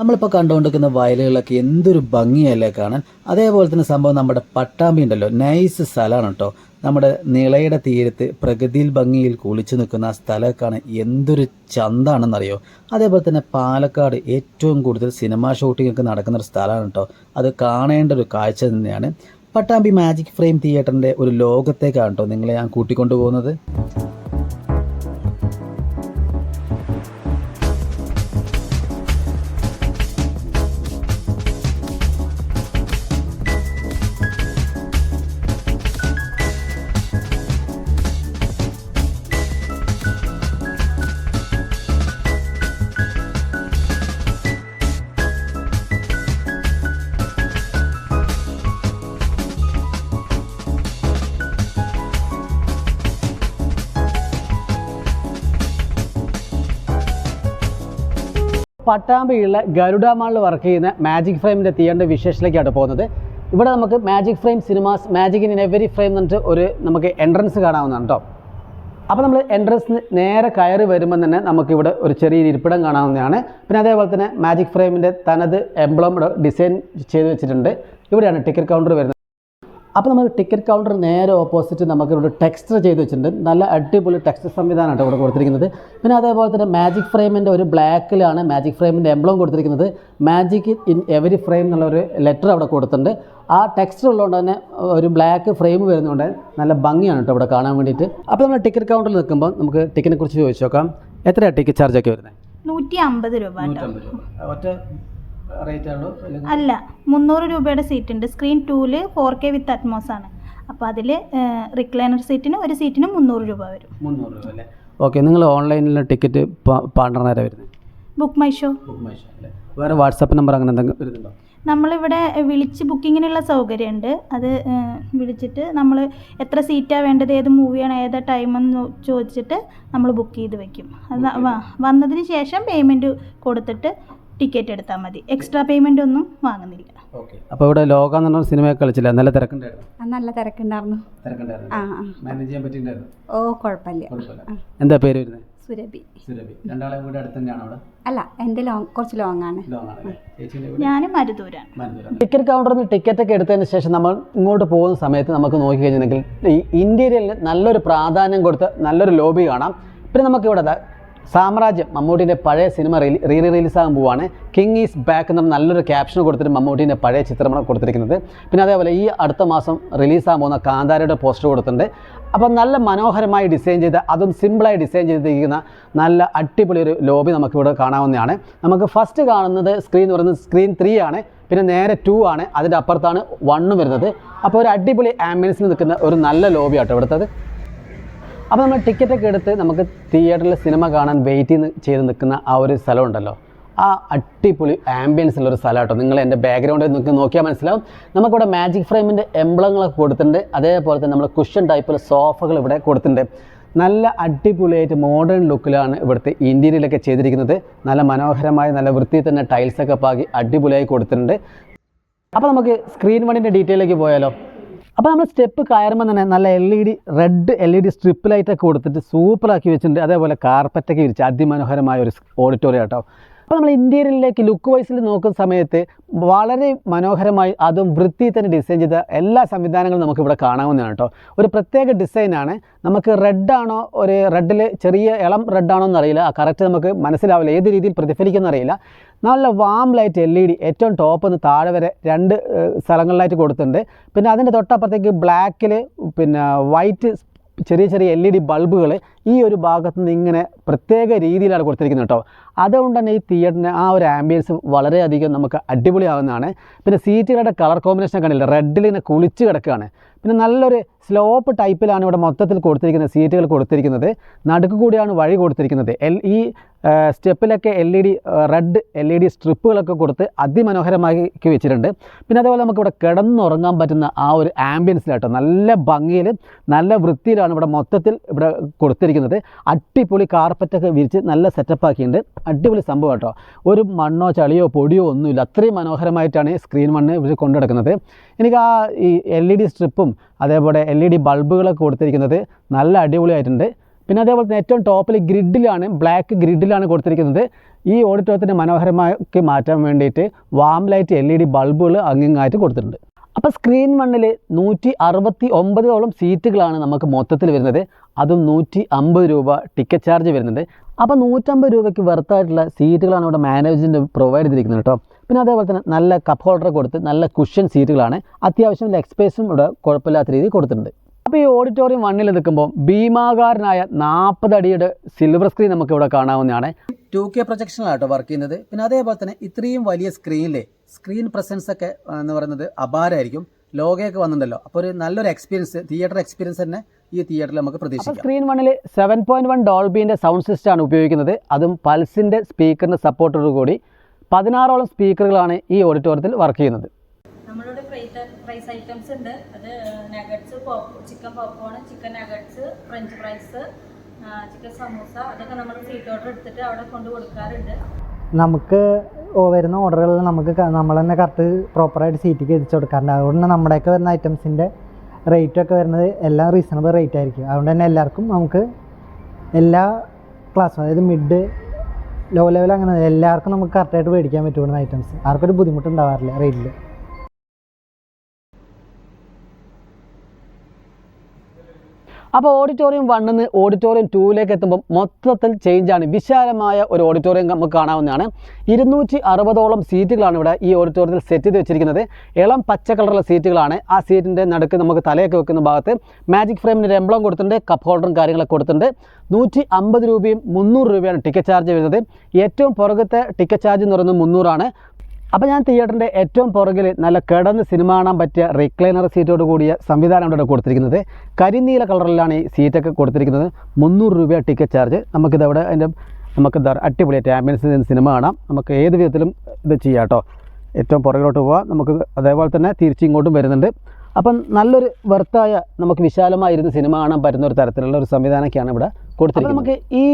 നമ്മളിപ്പോൾ കണ്ടുകൊണ്ടിരിക്കുന്ന വയലുകളൊക്കെ എന്തൊരു ഭംഗിയല്ലേ കാണാൻ. അതേപോലെ തന്നെ സംഭവം നമ്മുടെ പട്ടാമ്പി ഉണ്ടല്ലോ. നൈസ് സ്ഥലമാണ് കേട്ടോ. നമ്മുടെ നിളയുടെ തീരത്ത് പ്രകൃതിയിൽ ഭംഗിയിൽ കുളിച്ചു നിൽക്കുന്ന ആ സ്ഥലമൊക്കെ കാണാൻ എന്തൊരു ചന്താണെന്നറിയോ? അതേപോലെ തന്നെ പാലക്കാട് ഏറ്റവും കൂടുതൽ സിനിമാ ഷൂട്ടിംഗ് ഒക്കെ നടക്കുന്ന ഒരു സ്ഥലമാണ് കേട്ടോ. അത് കാണേണ്ട ഒരു കാഴ്ച തന്നെയാണ്. പട്ടാമ്പി മാജിക് ഫ്രെയിം തിയേറ്ററിന്റെ ഒരു ലോകത്തേക്കാണ് കേട്ടോ നിങ്ങളെ ഞാൻ കൂട്ടിക്കൊണ്ടു പട്ടാമ്പിയുള്ള ഗരുഡ മാളിൽ വർക്ക് ചെയ്യുന്ന മാജിക് ഫ്രെയിമിന്റെ തിയേറ്ററിന്റെ വിശേഷത്തിലേക്കാണ് പോകുന്നത്. ഇവിടെ നമുക്ക് magic frame cinemas magic in every frame എന്ന് പറഞ്ഞിട്ട് ഒരു നമുക്ക് എൻട്രൻസ് കാണാവുന്നതാണ് കേട്ടോ അപ്പോൾ നമ്മൾ എൻട്രൻസ് നേരെ കയറി വരുമ്പോൾ തന്നെ നമുക്കിവിടെ ഒരു ചെറിയ ഇരിപ്പിടം കാണാവുന്നതാണ്. പിന്നെ അതേപോലെ തന്നെ മാജിക് ഫ്രെയിമിന്റെ തനത് എംബ്ലം ഡിസൈൻ ചെയ്ത് വെച്ചിട്ടുണ്ട്. ഇവിടെയാണ് ടിക്കറ്റ് കൗണ്ടർ വരുന്നത്. അപ്പോൾ നമുക്ക് ടിക്കറ്റ് കൗണ്ടർ നേരെ ഓപ്പോസിറ്റ് നമുക്ക് ഇവിടെ ടെക്സ്റ്റർ ചെയ്ത് വെച്ചിട്ടുണ്ട്. നല്ല അടിപൊളി ടെക്സ്റ്റർ സംവിധാനമാണ് ഇവിടെ കൊടുത്തിരിക്കുന്നത്. പിന്നെ അതേപോലെ തന്നെ മാജിക് ഫ്രെയിമിന്റെ ഒരു ബ്ലാക്കിലാണ് മാജിക് ഫ്രെയിമിന്റെ എംബ്ലം കൊടുത്തിരിക്കുന്നത്. മാജിക് ഇൻ എവരി ഫ്രെയിം എന്നുള്ള ഒരു ലെറ്റർ അവിടെ കൊടുത്തിട്ടുണ്ട്. ആ ടെക്സ്റ്റർ ഉള്ളതുകൊണ്ട് തന്നെ ഒരു ബ്ലാക്ക് ഫ്രെയിം വരുന്നതുകൊണ്ട് നല്ല ഭംഗിയാണ് കേട്ടോ ഇവിടെ കാണാൻ വേണ്ടിയിട്ട്. അപ്പോൾ നമ്മൾ ടിക്കറ്റ് കൗണ്ടറിൽ നിൽക്കുമ്പോൾ നമുക്ക് ടിക്കറ്റിനെ കുറിച്ച് ചോദിച്ചു നോക്കാം. എത്രയാണ് ടിക്കറ്റ് ചാർജ് ഒക്കെ വരുന്നത്? നൂറ്റി അമ്പത് രൂപ ഒറ്റ അല്ല മുന്നൂറ് രൂപയുടെ സീറ്റ് ഉണ്ട് സ്ക്രീൻ ടൂൽ ഫോർ കെ വിത്ത് അറ്റ്മോസ് ആണ്. അപ്പോൾ അതിൽ റിക്ലൈനർ സീറ്റിന് ഒരു സീറ്റിന് മുന്നൂറ് രൂപ വരും. മുന്നൂറ് രൂപ അല്ലേ? ഓക്കെ നിങ്ങൾ ഓൺലൈനിൽ ടിക്കറ്റ് പാണ്ടർമാരാണ് വരുന്നത് ബുക്ക് മൈ ഷോ. വേറെ വാട്സാപ്പ് നമ്പർ അങ്ങനെ എന്തെങ്കിലും വരുന്നുണ്ടോ? നമ്മളിവിടെ വിളിച്ച് ബുക്കിങ്ങിനുള്ള സൗകര്യമുണ്ട്. അത് വിളിച്ചിട്ട് നമ്മൾ എത്ര സീറ്റാണ് വേണ്ടത് ഏത് മൂവിയാണ് ഏതാ ടൈമെന്ന് ചോദിച്ചിട്ട് നമ്മൾ ബുക്ക് ചെയ്ത് വെക്കും. അത് വന്നതിന് ശേഷം പേയ്മെന്റ് കൊടുത്തിട്ട് ടിക്കറ്റ് എടുത്താൽ മതി. എക്സ്ട്രാ പേയ്മെന്റ് ഒന്നും വാങ്ങുന്നില്ല. അപ്പൊ അപ്പോൾ ഇവിടെ ലോക എന്ന് പറഞ്ഞ സിനിമ കളിച്ചില്ല? നല്ല തിരക്കുണ്ടായിരുന്നു. ആ, നല്ല തിരക്കുണ്ടായിരുന്നു. മാനേജ് ചെയ്യാൻ പറ്റിയിട്ടുണ്ടായിരുന്നു. ഓ കുഴപ്പമില്ല എന്താ പേര് വരുന്നത് സുരഭി. സുരഭി. രണ്ടാളെയും കൂടെ അടുത്ത് തന്നെയാണോ അവിടെ? അല്ല എന്റെ ലോങ് കുറച്ച് ലോങ് ആണ്. ഞാനും മരുദൂരാണ്. ടിക്കറ്റ് കൗണ്ടറിൽ നിന്ന് ടിക്കറ്റ് ഒക്കെ എടുത്തതിന് ശേഷം നമ്മൾ ഇങ്ങോട്ട് പോകുന്ന സമയത്ത് നമുക്ക് നോക്കി കഴിഞ്ഞിട്ടുണ്ടെങ്കിൽ ഈ ഇന്റീരിയലിന് നല്ലൊരു പ്രാധാന്യം കൊടുത്ത് നല്ലൊരു ലോബി കാണാം. പിന്നെ നമുക്ക് ഇവിടെ സാമ്രാജ്യം മമ്മൂട്ടിന്റെ പഴയ സിനിമ റീ റീ റിലീസ് ആകാൻ പോവാണ്. കിങ് ഈസ് ബാക്ക് എന്ന നല്ലൊരു ക്യാപ്ഷൻ കൊടുത്തിട്ട് മമ്മൂട്ടിന്റെ പഴയ ചിത്രമാണ് കൊടുത്തിരിക്കുന്നത്. പിന്നെ അതേപോലെ ഈ അടുത്ത മാസം റിലീസാകാൻ പോകുന്ന കാന്താരയുടെ പോസ്റ്റർ കൊടുത്തിട്ടുണ്ട്. അപ്പം നല്ല മനോഹരമായി ഡിസൈൻ ചെയ്ത് അതും സിമ്പിളായി ഡിസൈൻ ചെയ്തിരിക്കുന്ന നല്ല അടിപൊളി ഒരു ലോബി നമുക്കിവിടെ കാണാവുന്നതാണ്. നമുക്ക് ഫസ്റ്റ് കാണുന്നത് സ്ക്രീൻ എന്ന് പറയുന്നത് സ്ക്രീൻ ത്രീ ആണ്. പിന്നെ നേരെ ടു ആണ്. അതിന്റെ അപ്പുറത്താണ് വണ്ണും വരുന്നത്. അപ്പോൾ ഒരു അടിപൊളി ആംബുലൻസിൽ നിൽക്കുന്ന ഒരു നല്ല ലോബിയാട്ടോ ഇവിടുത്തത്. അപ്പോൾ നമ്മൾ ടിക്കറ്റൊക്കെ എടുത്ത് നമുക്ക് തിയേറ്ററിൽ സിനിമ കാണാൻ വെയിറ്റ് ചെയ്ത് നിൽക്കുന്ന ആ ഒരു സ്ഥലം ഉണ്ടല്ലോ. ആ അടിപൊളി ആംബിയൻസ് ഉള്ള ഒരു സ്ഥലം കേട്ടോ നിങ്ങൾ എന്റെ ബാക്ക്ഗ്രൗണ്ടിൽ നിങ്ങൾക്ക് നോക്കിയാൽ മനസ്സിലാവും. നമുക്കിവിടെ മാജിക് ഫ്രെയിമിന്റെ എംബ്ലങ്ങളൊക്കെ കൊടുത്തിട്ടുണ്ട്. അതേപോലെ തന്നെ നമ്മൾ കുഷൻ ടൈപ്പിൽ സോഫകൾ ഇവിടെ കൊടുത്തിട്ടുണ്ട്. നല്ല അടിപൊളിയായിട്ട് മോഡേൺ ലുക്കിലാണ് ഇവിടുത്തെ ഇന്റീരിയലൊക്കെ ചെയ്തിരിക്കുന്നത്. നല്ല മനോഹരമായ നല്ല വൃത്തി തന്നെ ടൈൽസൊക്കെ പാകി അടിപൊളിയായി കൊടുത്തിട്ടുണ്ട്. അപ്പോൾ നമുക്ക് സ്ക്രീൻ വണ്ണിന്റെ ഡീറ്റെയിലേക്ക് പോയാലോ. അപ്പോൾ നമ്മൾ സ്റ്റെപ്പ് കയറുമ്പോൾ തന്നെ നല്ല L E D red L E D strip ലൈറ്റൊക്കെ കൊടുത്തിട്ട് സൂപ്പറാക്കി വെച്ചിട്ടുണ്ട്. അതേപോലെ കാർപ്പറ്റൊക്കെ വിരിച്ച് അതിമനോഹരമായ ഒരു ഓഡിറ്റോറിയം കേട്ടോ അപ്പോൾ നമ്മൾ ഇന്ത്യയിലേക്ക് ലുക്ക് വൈസിൽ നോക്കുന്ന സമയത്ത് വളരെ മനോഹരമായി അതും വൃത്തി തന്നെ ഡിസൈൻ ചെയ്ത എല്ലാ സംവിധാനങ്ങളും നമുക്ക് ഇവിടെ കാണാവുന്നതാണ് കേട്ടോ ഒരു പ്രത്യേക ഡിസൈനാണ് നമുക്ക് റെഡാണോ ഒരു റെഡിൽ ചെറിയ ഇളം റെഡാണോ എന്നറിയില്ല കറക്റ്റ് നമുക്ക് മനസ്സിലാവില്ല. ഏത് രീതിയിൽ പ്രതിഫലിക്കുന്ന അറിയില്ല. നല്ല warm light L E D ഏറ്റവും ടോപ്പ് നിന്ന് താഴെ വരെ രണ്ട് സ്ഥലങ്ങളിലായിട്ട് കൊടുത്തിട്ടുണ്ട്. പിന്നെ അതിന്റെ തൊട്ടപ്പുറത്തേക്ക് ബ്ലാക്കിൽ പിന്നെ വൈറ്റ് ചെറിയ ചെറിയ എൽ ഇ ഡി ബൾബുകൾ ഈ ഒരു ഭാഗത്ത് നിന്ന് ഇങ്ങനെ പ്രത്യേക രീതിയിലാണ് കൊടുത്തിരിക്കുന്നത് കേട്ടോ. അതുകൊണ്ട് തന്നെ ഈ തിയേറ്ററിന് ആ ഒരു ആംബിയൻസ് വളരെയധികം നമുക്ക് അടിപൊളിയാവുന്നതാണ്. പിന്നെ സീറ്റുകളുടെ കളർ കോമ്പിനേഷൻ കണ്ടില്ല? റെഡിൽ ഇങ്ങനെ കുളിച്ച് കിടക്കുകയാണ്. പിന്നെ നല്ലൊരു സ്ലോപ്പ് ടൈപ്പിലാണ് ഇവിടെ മൊത്തത്തിൽ കൊടുത്തിരിക്കുന്നത് സീറ്റുകൾ കൊടുത്തിരിക്കുന്നത്. നടുക്ക് കൂടിയാണ് വഴി കൊടുത്തിരിക്കുന്നത്. എൽ ഈ സ്റ്റെപ്പിലൊക്കെ L E D red L E D സ്ട്രിപ്പുകളൊക്കെ കൊടുത്ത് അതിമനോഹരമാക്കി വെച്ചിട്ടുണ്ട്. പിന്നെ അതേപോലെ നമുക്കിവിടെ കിടന്നുറങ്ങാൻ പറ്റുന്ന ആ ഒരു ആംബിയൻസിലാട്ടോ നല്ല ഭംഗിയിൽ നല്ല വൃത്തിയിലാണ് ഇവിടെ മൊത്തത്തിൽ ഇവിടെ കൊടുത്തിരിക്കുന്നത്. അടിപൊളി കാർപ്പറ്റൊക്കെ വിരിച്ച് നല്ല സെറ്റപ്പ് ആക്കിയിട്ടുണ്ട്. അടിപൊളി സംഭവം കേട്ടോ. ഒരു മണ്ണോ ചളിയോ പൊടിയോ ഒന്നുമില്ല. അത്രയും മനോഹരമായിട്ടാണ് സ്ക്രീൻ മണ്ണ് ഇവർ കൊണ്ടുനടക്കുന്നത്. എനിക്ക് ആ ഈ എൽ ഇ ഡി സ്ട്രിപ്പും അതേപോലെ എൽ ഇ ഡി ബൾബുകളൊക്കെ കൊടുത്തിരിക്കുന്നത് നല്ല അടിപൊളിയായിട്ടുണ്ട്. പിന്നെ അതേപോലെ തന്നെ ഏറ്റവും ടോപ്പിൽ ഗ്രിഡിലാണ് ബ്ലാക്ക് ഗ്രിഡിലാണ് കൊടുത്തിരിക്കുന്നത്. ഈ ഓഡിറ്റോറിയത്തിന്റെ മനോഹരമാക്കി മാറ്റാൻ വേണ്ടിയിട്ട് warm light L E D ബൾബുകൾ അങ്ങിങ്ങായിട്ട് കൊടുത്തിട്ടുണ്ട്. അപ്പോൾ സ്ക്രീൻ വണ്ണിൽ നൂറ്റി അറുപത്തി ഒമ്പതോളം സീറ്റുകളാണ് നമുക്ക് മൊത്തത്തിൽ വരുന്നത്. അതും നൂറ്റി അമ്പത് രൂപ ടിക്കറ്റ് ചാർജ് വരുന്നുണ്ട്. അപ്പോൾ നൂറ്റമ്പത് രൂപയ്ക്ക് വെർത്തായിട്ടുള്ള സീറ്റുകളാണ് ഇവിടെ മാനേജ്മെന്റ് പ്രൊവൈഡ് ചെയ്തിരിക്കുന്നത് കേട്ടോ. പിന്നെ അതേപോലെ തന്നെ നല്ല കപ്പ് ഹോൾഡർ കൊടുത്ത് നല്ല കുഷ്യൻ സീറ്റുകളാണ് അത്യാവശ്യം ലെഗ് സ്പേസും ഇവിടെ കുഴപ്പമില്ലാത്ത രീതിയിൽ കൊടുത്തിട്ടുണ്ട്. അപ്പോൾ ഈ ഓഡിറ്റോറിയം വണ്ണിൽ നിൽക്കുമ്പോൾ ഭീമാകാരനായ നാൽപ്പതടിയുടെ സിൽവർ സ്ക്രീൻ നമുക്ക് ഇവിടെ കാണാവുന്നതാണ്. ടു കെ പ്രൊജക്ഷനിലാട്ടോ വർക്ക് ചെയ്യുന്നത്. പിന്നെ അതേപോലെ തന്നെ ഇത്രയും വലിയ സ്ക്രീനിലെ സ്ക്രീൻ പ്രസൻസ് ഒക്കെ എന്ന് പറയുന്നത് അപാരമായിരിക്കും. ലോകയൊക്കെ വന്നിട്ടുണ്ടല്ലോ. അപ്പോൾ ഒരു നല്ലൊരു എക്സ്പീരിയൻസ് തിയേറ്റർ എക്സ്പീരിയൻസ് തന്നെ ഈ തിയേറ്ററിൽ നമുക്ക് പ്രതീക്ഷിക്കാം. സ്ക്രീൻ വണ്ണിൽ സെവൻ പോയിന്റ് വൺ ഡോൾബീന്റെ സൗണ്ട് സിസ്റ്റമാണ് ഉപയോഗിക്കുന്നത്. അതും പൾസിന്റെ സ്പീക്കറിന്റെ സപ്പോർട്ടോടു കൂടി പതിനാറോളം സ്പീക്കറുകളാണ് ഈ ഓഡിറ്റോറിയത്തിൽ വർക്ക് ചെയ്യുന്നത്. നമ്മളുടെ ഫ്രൈസ് ഐറ്റംസ് ഉണ്ട്. അത് nuggets chicken popcorn chicken nuggets French fries chicken samosa അതൊക്കെ നമ്മൾ സീറ്റ് ഓർഡർ എടുത്തിട്ട് അവിടെ കൊണ്ട് കൊടുക്കാറുണ്ട്. നമുക്ക് വരുന്ന ഓർഡറുകൾ നമുക്ക് നമ്മൾ തന്നെ കറക്റ്റ് പ്രോപ്പറായിട്ട് സീറ്റിക്ക് എത്തിച്ചു കൊടുക്കാറുണ്ട്. അതുകൊണ്ട് തന്നെ നമ്മുടെയൊക്കെ വരുന്ന ഐറ്റംസിന്റെ റേറ്റൊക്കെ വരുന്നത് എല്ലാം റീസണബിൾ റേറ്റ് ആയിരിക്കും. അതുകൊണ്ട് തന്നെ എല്ലാവർക്കും നമുക്ക് എല്ലാ ക്ലാസ്സും അതായത് മിഡ് ലോ ലെവൽ അങ്ങനെ എല്ലാവർക്കും നമുക്ക് കറക്റ്റായിട്ട് മേടിക്കാൻ പറ്റും ഐറ്റംസ് ആർക്കൊരു ബുദ്ധിമുട്ടുണ്ടാവാറില്ല റേറ്റിൽ അപ്പോൾ ഓഡിറ്റോറിയം വണ്ണിൽ നിന്ന് ഓഡിറ്റോറിയം ടൂവിലേക്ക് എത്തുമ്പോൾ മൊത്തത്തിൽ ചേഞ്ചാണ് വിശാലമായ ഒരു ഓഡിറ്റോറിയം നമുക്ക് കാണാവുന്നതാണ്. ഇരുന്നൂറ്റി അറുപതോളം സീറ്റുകളാണ് ഇവിടെ ഈ ഓഡിറ്റോറിയത്തിൽ സെറ്റ് ചെയ്ത് വെച്ചിരിക്കുന്നത്. ഇളം പച്ച കളറുള്ള സീറ്റുകളാണ് ആ സീറ്റിന്റെ നടുക്ക് നമുക്ക് തലയൊക്കെ വെക്കുന്ന ഭാഗത്ത് മാജിക് ഫ്രെയിമിന് ഒരു എംബ്ലം കൊടുത്തിട്ടുണ്ട്. കപ്പ് ഹോൾഡറും കാര്യങ്ങളൊക്കെ കൊടുത്തിട്ടുണ്ട്. നൂറ്റി അമ്പത് രൂപയും മുന്നൂറ് രൂപയാണ് ടിക്കറ്റ് ചാർജ് വരുന്നത്. ഏറ്റവും പുറകത്തെ ടിക്കറ്റ് ചാർജ് എന്ന് പറയുന്നത് മുന്നൂറാണ്. അപ്പോൾ ഞാൻ തിയേറ്ററിന്റെ ഏറ്റവും പുറകിൽ നല്ല കിടന്ന് സിനിമ കാണാൻ പറ്റിയ റിക്ലൈനർ സീറ്റോട് കൂടിയ സംവിധാനം ഇവിടെ കൊടുത്തിരിക്കുന്നത്. കരിനീല കളറിലാണ് ഈ സീറ്റൊക്കെ കൊടുത്തിരിക്കുന്നത്. മുന്നൂറ് രൂപ ടിക്കറ്റ് ചാർജ് നമുക്കിത് അവിടെ അതിന്റെ നമുക്ക് എന്താ പറയുക അടിപൊളിയായിട്ട് ആംബുലൻസിൽ നിന്ന് സിനിമ കാണാം. നമുക്ക് ഏത് വിധത്തിലും ഇത് ചെയ്യാം കേട്ടോ. ഏറ്റവും പുറകിലോട്ട് പോവാം. നമുക്ക് അതേപോലെ തന്നെ തിരിച്ച് ഇങ്ങോട്ടും വരുന്നുണ്ട്. അപ്പം നല്ലൊരു വെർത്തായ നമുക്ക് വിശാലമായിരുന്ന് സിനിമ കാണാൻ പറ്റുന്ന ഒരു തരത്തിലുള്ള ഒരു സംവിധാനമൊക്കെയാണ് ഇവിടെ കൊടുത്തിരിക്കുന്നത്. നമുക്ക് ഈ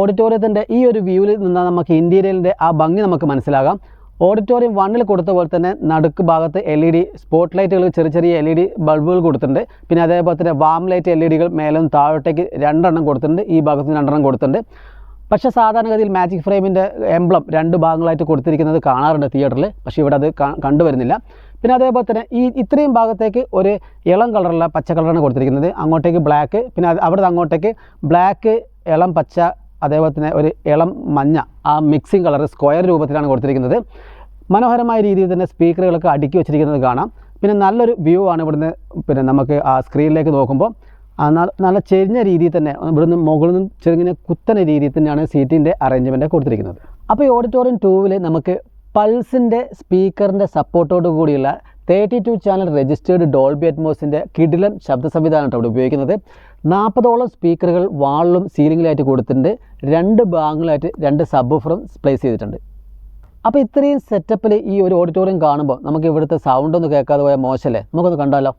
ഓഡിറ്റോറിയത്തിന്റെ ഈ ഒരു വ്യൂവിൽ നിന്നാൽ നമുക്ക് ഇന്റീരിയലിന്റെ ആ ഭംഗി നമുക്ക് മനസ്സിലാകാം. ഓഡിറ്റോറിയം വണ്ണിൽ കൊടുത്ത പോലെ തന്നെ നടുക്ക് ഭാഗത്ത് എൽ ഇ ഡി സ്പോട്ട് ലൈറ്റുകൾ ചെറിയ ചെറിയ എൽ ഇ ഡി ബൾബുകൾ കൊടുത്തിട്ടുണ്ട്. പിന്നെ അതേപോലെ തന്നെ വാം ലൈറ്റ് എൽ ഇ ഡികൾ മേലും താഴോട്ടേക്ക് രണ്ടെണ്ണം കൊടുത്തിട്ടുണ്ട്. ഈ ഭാഗത്ത് രണ്ടെണ്ണം കൊടുത്തിട്ടുണ്ട്. പക്ഷേ സാധാരണഗതിയിൽ മാജിക് ഫ്രെയിമിന്റെ എംബ്ലം രണ്ട് ഭാഗങ്ങളായിട്ട് കൊടുത്തിരിക്കുന്നത് കാണാറുണ്ട് തിയേറ്ററിൽ പക്ഷേ ഇവിടെ അത് കണ്ടുവരുന്നില്ല. പിന്നെ അതേപോലെ തന്നെ ഈ ഇത്രയും ഭാഗത്തേക്ക് ഒരു ഇളം കളറുള്ള പച്ച കളറാണ് കൊടുത്തിരിക്കുന്നത്. അങ്ങോട്ടേക്ക് ബ്ലാക്ക് പിന്നെ അവിടെ അങ്ങോട്ടേക്ക് ബ്ലാക്ക് ഇളം പച്ച അതേപോലെ ഒരു ഇളം മഞ്ഞ ആ മിക്സിംഗ് കളർ സ്ക്വയർ രൂപത്തിലാണ് കൊടുത്തിരിക്കുന്നത്. മനോഹരമായ രീതിയിൽ തന്നെ സ്പീക്കറുകളൊക്കെ അടുക്കി വെച്ചിരിക്കുന്നത് കാണാം. പിന്നെ നല്ലൊരു വ്യൂ ആണ് ഇവിടുന്ന് പിന്നെ നമുക്ക് ആ സ്ക്രീനിലേക്ക് നോക്കുമ്പോൾ. നല്ല ചെരിഞ്ഞ രീതിയിൽ തന്നെ ഇവിടുന്ന് മുകളിൽ നിന്ന് ചെറുങ്ങനെ കുത്തന രീതിയിൽ തന്നെയാണ് സീറ്റിന്റെ അറേഞ്ച്മെന്റ് കൊടുത്തിരിക്കുന്നത്. അപ്പോൾ ഈ ഓഡിറ്റോറിയം ടൂവിൽ നമുക്ക് പൾസിന്റെ സ്പീക്കറിന്റെ സപ്പോർട്ടോട് കൂടിയുള്ള thirty two channel registered Dolby അറ്റ്മോസിന്റെ കിടിലം ശബ്ദ സംവിധാനമാണ് അവിടെ ഉപയോഗിക്കുന്നത്. നാൽപ്പതോളം സ്പീക്കറുകൾ വാളിലും സീലിങ്ങിലായിട്ട് കൊടുത്തിട്ടുണ്ട്. രണ്ട് ഭാഗങ്ങളായിട്ട് രണ്ട് സബ് ഫ്രം പ്ലേസ് ചെയ്തിട്ടുണ്ട്. അപ്പോൾ ഇത്രയും സെറ്റപ്പിൽ ഈ ഒരു ഓഡിറ്റോറിയം കാണുമ്പോൾ നമുക്ക് ഇവിടുത്തെ സൗണ്ട് ഒന്ന് കേൾക്കാതെ പോയാൽ മോശമല്ലേ? നമുക്കൊന്ന് കണ്ടാലോ?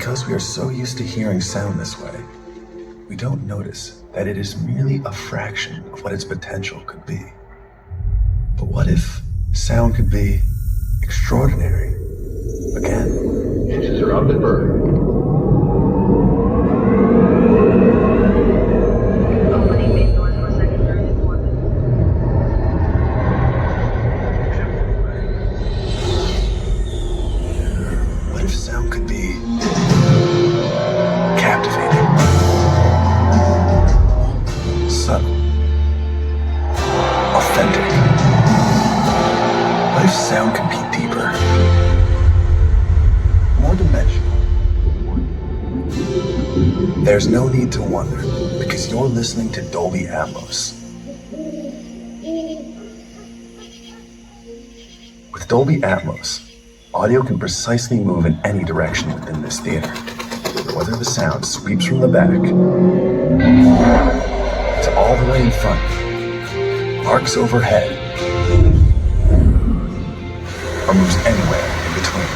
Because we are so used to hearing sound this way, we don't notice that it is merely a fraction of what its potential could be. But what if sound could be extraordinary? Again. Interrupted bird. There's no need to wonder because you're listening to Dolby Atmos. With Dolby Atmos, audio can precisely move in any direction within this theater. Whether the sound sweeps from the back to all the way in front, arcs overhead, or moves anywhere in between.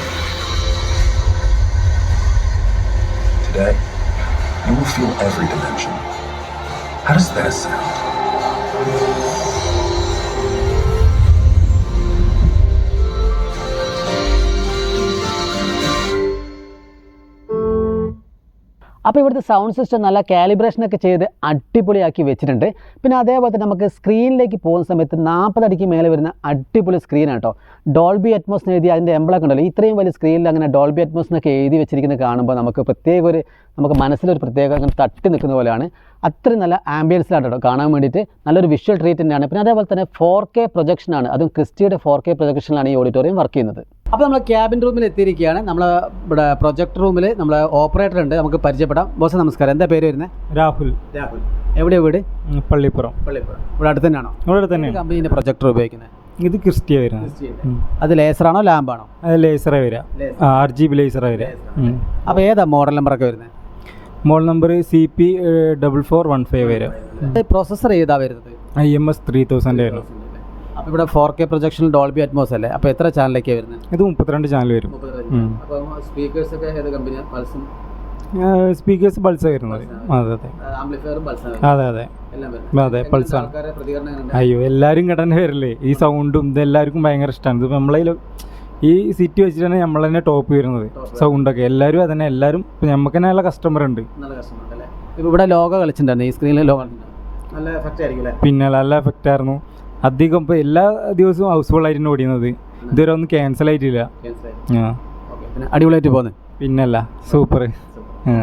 Today, you will feel every dimension. How does that sound? അപ്പോൾ ഇവിടുത്തെ sound system നല്ല കാലിബ്രേഷനൊക്കെ ചെയ്ത് അടിപൊളിയാക്കി വെച്ചിട്ടുണ്ട്. പിന്നെ അതേപോലെ തന്നെ നമുക്ക് സ്ക്രീനിലേക്ക് പോകുന്ന സമയത്ത് നാൽപ്പതടിക്ക് മേലെ വരുന്ന അടിപൊളി സ്ക്രീനാണ് കേട്ടോ ഡോൾബി അറ്റ്മോസ് എഴുതി അതിന്റെ എംബ്ലൊക്കെ ഉണ്ടല്ലോ. ഇത്രയും വലിയ സ്ക്രീനിൽ അങ്ങനെ ഡോൾബി അറ്റ്മോസ് എന്നൊക്കെ എഴുതി വെച്ചിരിക്കുന്നത് കാണുമ്പോൾ നമുക്ക് പ്രത്യേക ഒരു നമുക്ക് മനസ്സിലൊരു പ്രത്യേക അങ്ങനെ തട്ടി നിൽക്കുന്ന പോലെയാണ്. അത്രയും നല്ല ആംബിയൻസിലാണ് കേട്ടോ കാണാൻ വേണ്ടിയിട്ട്. നല്ലൊരു വിഷ്വൽ ട്രീറ്റ് തന്നെയാണ്. പിന്നെ അതേപോലെ തന്നെ ഫോർ കെ പ്രൊജക്ഷനാണ് അതും ക്രിസ്റ്റിയുടെ ഫോർ കെ പ്രൊജക്ഷനിലാണ് ഈ ഓഡിറ്റോറിയം വർക്ക് ചെയ്യുന്നത്. അപ്പോൾ നമ്മൾ ക്യാബിൻ റൂമിൽ എത്തിയിരിക്കുകയാണ്. നമ്മൾ ഇവിടെ പ്രൊജക്ട് റൂമിൽ നമ്മൾ ഓപ്പറേറ്റർ ഉണ്ട്. നമുക്ക് പരിചയപ്പെടാം. ബോസ് നമസ്കാരം. എന്താ പേര് വരുന്നത് രാഹുൽ. രാഹുൽ. എവിടെയാണ് വീട്? പള്ളിപ്പുറം. പള്ളിപ്പുറം. ഇവിടെ അടുത്ത് തന്നെയാണോ? ഇവിടെ തന്നെ കമ്പനീന്റെ പ്രൊജക്ടർ ഉപയോഗിക്കുന്നത് ഇത് ക്രിസ്റ്റിയ വരുന്നത്. അത് ലേസറാണോ ലാമ്പാണോ അത് ലേസറേ വരിക. ആർ ജി ബി ലേസറേ വരിക. അപ്പോൾ ഏതാ മോഡൽ നമ്പറൊക്കെ വരുന്നത് model number C P double four one five വരിക. പ്രോസസ്സർ ഏതാ വരുന്നത്? I M S three thousand ആയിരുന്നു അപ്പോൾ ഇവിടെ four K projection Dolby Atmos അല്ലേ? അപ്പോൾ എത്ര ചാനലൊക്കെയാണ് വരുന്നത്? ഇത് മുപ്പത്തിരണ്ട് ചാനൽ വരും. അപ്പോൾ സ്പീക്കേഴ്സ് ഒക്കെ ഏത് കമ്പനിയാണ് പൾസും സ്പീക്കേഴ്സ് വരുന്നത് അതെ. അതെ പൾസാണ് അതെ അതെ. എല്ലാം അതെ പൾസാണ് അയ്യോ എല്ലാവരും കേട്ടെ വരില്ലേ? ഈ സൗണ്ടും ഇത് എല്ലാവർക്കും ഭയങ്കര ഇഷ്ടമാണ് ഇത് നമ്മളെ ഈ സിറ്റി വെച്ചിട്ടാണ് നമ്മൾ തന്നെ ടോപ്പ് വരുന്നത്. സൗണ്ടൊക്കെ എല്ലാവരും അതന്നെ എല്ലാവരും ഇപ്പം നമുക്ക് തന്നെ നല്ല കസ്റ്റമർ ഉണ്ട്. നല്ല കസ്റ്റമർ അല്ലേ ഇപ്പോൾ ഇവിടെ ലോഗ കളിച്ചിട്ടുണ്ടായിരുന്നു? ഈ സ്ക്രീനിൽ ലോഗ പിന്നെ നല്ല എഫക്റ്റ് ആയിരുന്നു. അധികം ഇപ്പോൾ എല്ലാ ദിവസവും ഹൗസ് ഫുൾ ആയിരുന്നു ഓടിയുന്നത് ഇതുവരെ ഒന്നും ക്യാൻസൽ ആയിട്ടില്ല. ആ. ഓക്കെ പിന്നെ അടിപൊളിയായിട്ട് പോകുന്നത് പിന്നല്ല സൂപ്പർ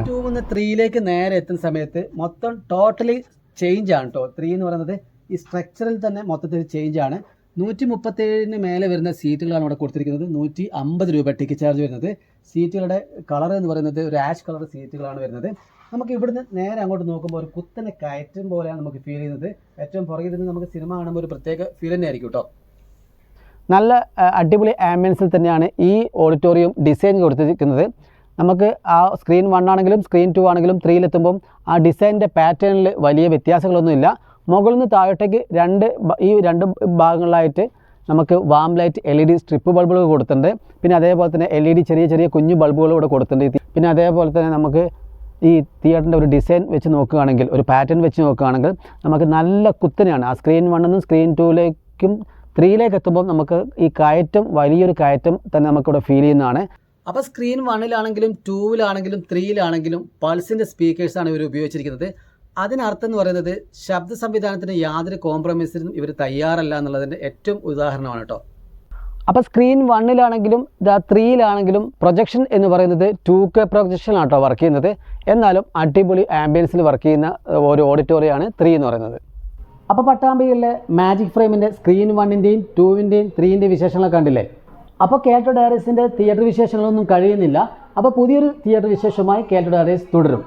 ടൂ നിന്ന് ത്രീയിലേക്ക് നേരെ എത്തുന്ന സമയത്ത് മൊത്തം ടോട്ടലി ചേഞ്ച് ആണ് കേട്ടോ ത്രീ എന്ന് പറയുന്നത് ഈ സ്ട്രക്ചറിൽ തന്നെ മൊത്തത്തിൽ ചേഞ്ച് ആണ്. നൂറ്റി മുപ്പത്തേഴിന് മേലെ വരുന്ന സീറ്റുകളാണ് ഇവിടെ കൊടുത്തിരിക്കുന്നത്. നൂറ്റി അമ്പത് രൂപ ടിക്കറ്റ് ചാർജ് വരുന്നത്. സീറ്റുകളുടെ കളർ എന്ന് പറയുന്നത് ഒരു ആഷ് കളർ സീറ്റുകളാണ് വരുന്നത്. നമുക്ക് ഇവിടുന്ന് നേരെ അങ്ങോട്ട് നോക്കുമ്പോൾ ഒരു കുത്തനെ കയറ്റം പോലെയാണ് നമുക്ക് ഫീൽ ചെയ്യുന്നത്. ഏറ്റവും പുറകിൽ നിന്ന് നമുക്ക് സിനിമ കാണുമ്പോൾ ഒരു പ്രത്യേക ഫീൽ തന്നെ ആയിരിക്കും കേട്ടോ നല്ല അടിപൊളി ആംബിയൻസിൽ തന്നെയാണ് ഈ ഓഡിറ്റോറിയം ഡിസൈൻ കൊടുത്തിരിക്കുന്നത്. നമുക്ക് ആ സ്ക്രീൻ വൺ ആണെങ്കിലും സ്ക്രീൻ ടു ആണെങ്കിലും ത്രീയിലെത്തുമ്പം ആ ഡിസൈനിന്റെ പാറ്റേണിൽ വലിയ വ്യത്യാസങ്ങളൊന്നുമില്ല. മുകളിൽ നിന്ന് താഴോട്ടേക്ക് രണ്ട് ഈ രണ്ട് ഭാഗങ്ങളിലായിട്ട് നമുക്ക് warm light L E D strip ബൾബുകൾ കൊടുത്തിട്ടുണ്ട്. പിന്നെ അതേപോലെ തന്നെ എൽ ഇ ഡി ചെറിയ ചെറിയ കുഞ്ഞു ബൾബുകൾ ഇവിടെ കൊടുത്തിട്ടുണ്ട്. പിന്നെ അതേപോലെ തന്നെ നമുക്ക് ഈ തിയേറ്ററിന്റെ ഒരു ഡിസൈൻ വെച്ച് നോക്കുകയാണെങ്കിൽ ഒരു പാറ്റേൺ വെച്ച് നോക്കുകയാണെങ്കിൽ നമുക്ക് നല്ല കുത്തനെയാണ്. ആ സ്ക്രീൻ വണ്ണിൽ സ്ക്രീൻ ടൂയിലേക്കും ത്രീയിലേക്ക് എത്തുമ്പോൾ നമുക്ക് ഈ കയറ്റം വലിയൊരു കയറ്റം തന്നെ നമുക്കിവിടെ ഫീൽ ചെയ്യുന്നതാണ്. അപ്പോൾ സ്ക്രീൻ വണ്ണിലാണെങ്കിലും ടൂവിലാണെങ്കിലും ത്രീയിലാണെങ്കിലും പൾസിന്റെ സ്പീക്കേഴ്സാണ് ഇവർ ഉപയോഗിച്ചിരിക്കുന്നത്. അതിനർത്ഥം എന്ന് പറയുന്നത് ശബ്ദ സംവിധാനത്തിന് യാതൊരു കോംപ്രമൈസിനും ഇവർ തയ്യാറല്ല എന്നുള്ളതിന്റെ ഏറ്റവും ഉദാഹരണമാണ് കേട്ടോ. അപ്പോൾ സ്ക്രീൻ വണ്ണിലാണെങ്കിലും ദ ത്രീയിലാണെങ്കിലും പ്രൊജക്ഷൻ എന്ന് പറയുന്നത് ടു കെ പ്രൊജക്ഷനാണ് കേട്ടോ വർക്ക് ചെയ്യുന്നത്. എന്നാലും അടിപൊളി ആംബിയൻസിൽ വർക്ക് ചെയ്യുന്ന ഒരു ഓഡിറ്റോറിയമാണ് ത്രീ എന്ന് പറയുന്നത്. അപ്പോൾ പട്ടാമ്പിയിലെ മാജിക് ഫ്രെയിമിന്റെ സ്ക്രീൻ വണ്ണിന്റെയും ടൂവിന്റെയും ത്രീന്റെയും വിശേഷങ്ങളൊക്കെ കണ്ടില്ലേ? അപ്പോൾ കേട്ടോ ഡയറീസിന്റെ തിയേറ്റർ വിശേഷങ്ങളൊന്നും കഴിയുന്നില്ല. അപ്പോൾ പുതിയൊരു തിയേറ്റർ വിശേഷമായി കേട്ടോ ഡയറീസ് തുടരും.